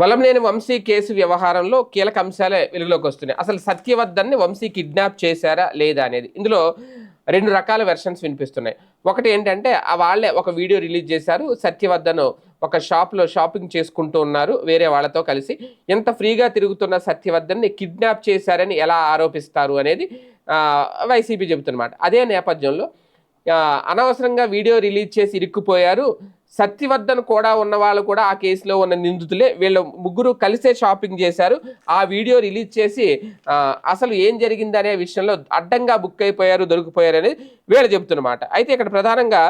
బలంలేని Vamsi case వ్యవహారంలో కీలక అంశాలే వెలుగులోకి వస్తున్నాయి. అసలు సత్యవర్ధన్ని వంశీ కిడ్నాప్ చేశారా లేదా అనేది. ఇందులో రెండు రకాల వెర్షన్స్ వినిపిస్తున్నాయి. ఒకటి ఏంటంటే ఆ వాళ్ళే ఒక వీడియో రిలీజ్ చేశారు. సత్యవర్ధన్ ఒక షాప్లో షాపింగ్ చేసుకుంటూ ఉన్నారు వేరే వాళ్ళతో కలిసి. ఎంత ఫ్రీగా తిరుగుతున్న సత్యవర్ధన్ని కిడ్నాప్ చేశారని ఎలా ఆరోపిస్తారు అనేది వైసీపీ చెబుతున్నమాట. అదే నేపథ్యంలో అనవసరంగా వీడియో రిలీజ్ చేసి ఇరుక్కుపోయారు. సత్యవర్ధన్ కూడా ఉన్న వాళ్ళు కూడా ఆ కేసులో ఉన్న నిందితులే. వీళ్ళు ముగ్గురు కలిసే షాపింగ్ చేశారు. ఆ వీడియో రిలీజ్ చేసి అసలు ఏం జరిగింది అనే విషయంలో అడ్డంగా బుక్ అయిపోయారు దొరికిపోయారు అని వీళ్ళు చెబుతున్నమాట. అయితే ఇక్కడ ప్రధానంగా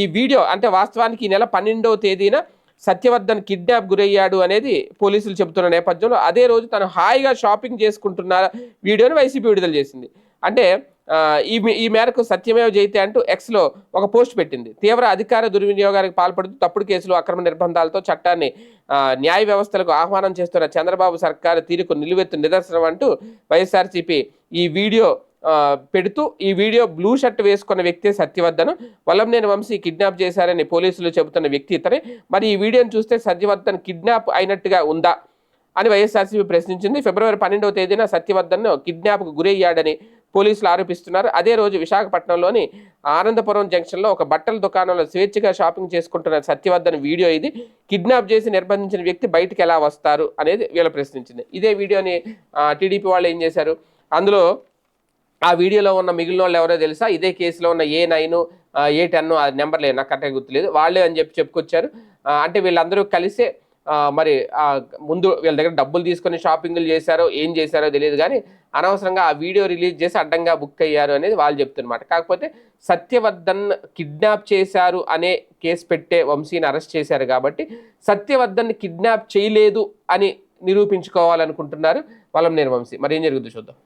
ఈ వీడియో అంటే వాస్తవానికి ఈ నెల పన్నెండవ తేదీన సత్యవర్ధన్ కిడ్నాప్ గురయ్యాడు అనేది పోలీసులు చెబుతున్న నేపథ్యంలో అదే రోజు తను హాయిగా షాపింగ్ చేసుకుంటున్న వీడియోని వైసీపీ విడుదల చేసింది. అంటే ఈ ఈ మేరకు సత్యమేవ జయితే అంటూ ఎక్స్లో ఒక పోస్ట్ పెట్టింది. తీవ్ర అధికార దుర్వినియోగానికి పాల్పడుతూ తప్పుడు కేసులు అక్రమ నిర్బంధాలతో చట్టాన్ని న్యాయ వ్యవస్థలకు ఆహ్వానం చేస్తున్న చంద్రబాబు సర్కారు తీరుకు నిలువెత్తు నిదర్శనం అంటూ వైఎస్ఆర్సీపీ ఈ వీడియో పెడుతూ ఈ వీడియో బ్లూ షర్ట్ వేసుకున్న వ్యక్తి సత్యవర్ధన్. వల్లంనేని వంశీ కిడ్నాప్ చేశారని పోలీసులు చెబుతున్న వ్యక్తి ఇతనే. మరి ఈ వీడియోను చూస్తే సత్యవర్ధన్ కిడ్నాప్ అయినట్టుగా ఉందా అని వైఎస్ఆర్సీపీ ప్రశ్నించింది. ఫిబ్రవరి పన్నెండవ తేదీన సత్యవర్ధన్ కిడ్నాప్కు గురయ్యాడని పోలీసులు ఆరోపిస్తున్నారు. అదే రోజు విశాఖపట్నంలోని ఆనందపురం జంక్షన్లో ఒక బట్టల దుకాణంలో స్వేచ్ఛగా షాపింగ్ చేసుకుంటున్న సత్యవర్ధన్ వీడియో ఇది. కిడ్నాప్ చేసి నిర్బంధించిన వ్యక్తి బయటికి ఎలా వస్తారు అనేది వీళ్ళు ప్రశ్నించింది. ఇదే వీడియోని టీడీపీ వాళ్ళు ఏం చేశారు? అందులో ఆ వీడియోలో ఉన్న మిగిలిన వాళ్ళు ఎవరో తెలుసా? ఇదే కేసులో ఉన్న ఏ నైన్ ఏ టెన్ ఆ నెంబర్ లేదు నాకు కరెక్ట్గా గుర్తులేదు. వాళ్ళే అని చెప్పి చెప్పుకొచ్చారు. అంటే వీళ్ళందరూ కలిసే మరి ఆ, ముందు వీళ్ళ దగ్గర డబ్బులు తీసుకొని షాపింగ్లు చేశారో ఏం చేశారో తెలియదు కానీ అనవసరంగా ఆ వీడియో రిలీజ్ చేసి అడ్డంగా బుక్ అయ్యారు అనేది వాళ్ళు చెప్తున్నమాట. కాకపోతే సత్యవర్ధన్ కిడ్నాప్ చేశారు అనే కేసు పెట్టే వంశీని అరెస్ట్ చేశారు కాబట్టి సత్యవర్ధన్ కిడ్నాప్ చేయలేదు అని నిరూపించుకోవాలనుకుంటున్నారు వలం నేను వంశీ. మరి ఏం జరుగుతుందో చూద్దాం.